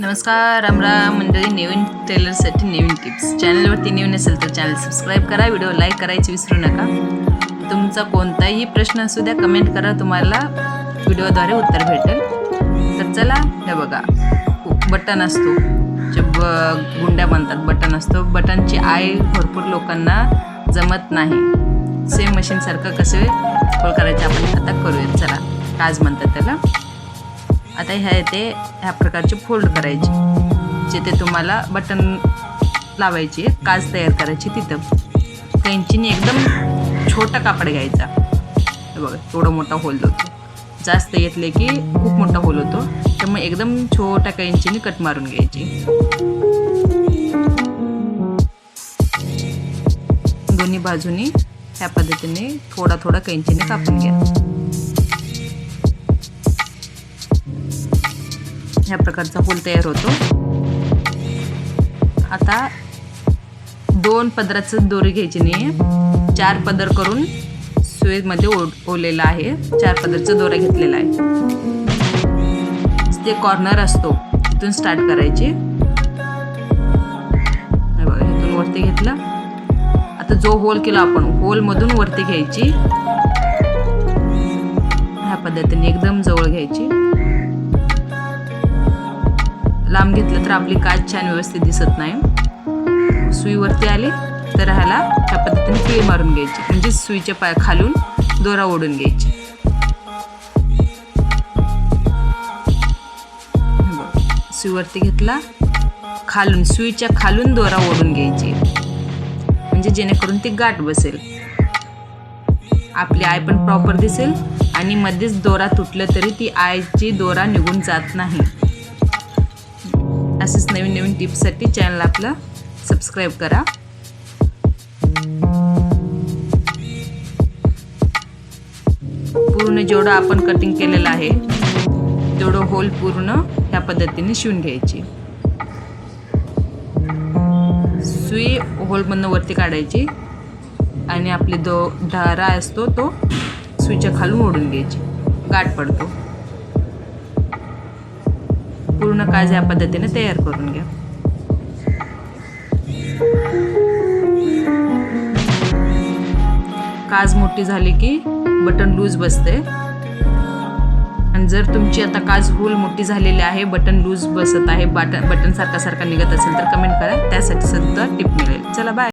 नमस्कार राम राम. मंडळी नवीन टेलरसाठी नवीन टिप्स चॅनलवरती नवीन असेल तर चॅनल सबस्क्राईब करा व्हिडिओ लाईक करायची विसरू नका. तुमचा कोणताही प्रश्न असू द्या कमेंट करा तुम्हाला व्हिडिओद्वारे उत्तर भेटेल. तर चला हे बघा. बटन असतो. जे ब गुंड्या बनतात बटन असतो. बटनची आय भरपूर लोकांना जमत नाही. सेम मशीनसारखं कसे करायचे आपण आता करूयात. चला काज म्हणतात त्याला? आता ह्या येते ह्या प्रकारचे फोल्ड करायचे जिथे तुम्हाला बटन लावायचे काच तयार करायची तिथं. कैंचीने एकदम छोटा कापड घ्यायचा. हे बघा थोडा मोठा होल होतो. जास्त घेतले की खूप मोठा होल होतो. त्यामुळे एकदम छोट्या कैंचीने कट मारून घ्यायची. दोन्ही बाजूनी ह्या पद्धतीने थोडा थोडा कैंचीने कापून घ्या. ह्या प्रकारचा होल तयार होतो. आता दोन पदराचं दोरी घ्यायची नाही चार पदर करून सुईमध्ये ओ ओलेला आहे. चार पदरचा दोरा घेतलेला आहे. ते कॉर्नर असतो. तिथून स्टार्ट करायची. बघा इथून वरती घेतला. आता जो होल केला आपण होलमधून वरती घ्यायची. ह्या पद्धतीने एकदम जवळ घ्यायची. लांब घेतलं तर आपली काच छान व्यवस्थित दिसत नाही. सुईवरती आली तर ह्याला ह्या पद्धतीने किळी मारून घ्यायची. म्हणजे सुईच्या पाय खालून दोरा ओढून घ्यायची. सुईवरती घेतला खालून सुईच्या खालून दोरा ओढून घ्यायची. म्हणजे जेणेकरून ती गाठ बसेल. आपली आय पण प्रॉपर दिसेल आणि मध्येच दोरा तुटलं तरी ती आयची दोरा निघून जात नाही. असेच नवीन नवीन टिप्ससाठी चॅनल आपलं सबस्क्राईब करा. पूर्ण जेवढं आपण कटिंग केलेलं आहे तेवढं होल पूर्ण ह्या पद्धतीने शिवून घ्यायची. सुई होलमधनं वरती काढायची आणि आपली दो धारा असतो तो सुईच्या खालून ओढून घ्यायची. गाठ पडतो. पूर्ण काज या पद्धतीने तयार करून घ्या. काज मोठी झाली की बटन लूज बसते. आणि जर तुमची आता काज होल मोठी झालेली आहे बटन लूज बसत आहे बटन बटन सारखा सारखा निघत असेल तर कमेंट करा. त्यासाठी सुद्धा टिप मिळेल. चला बाय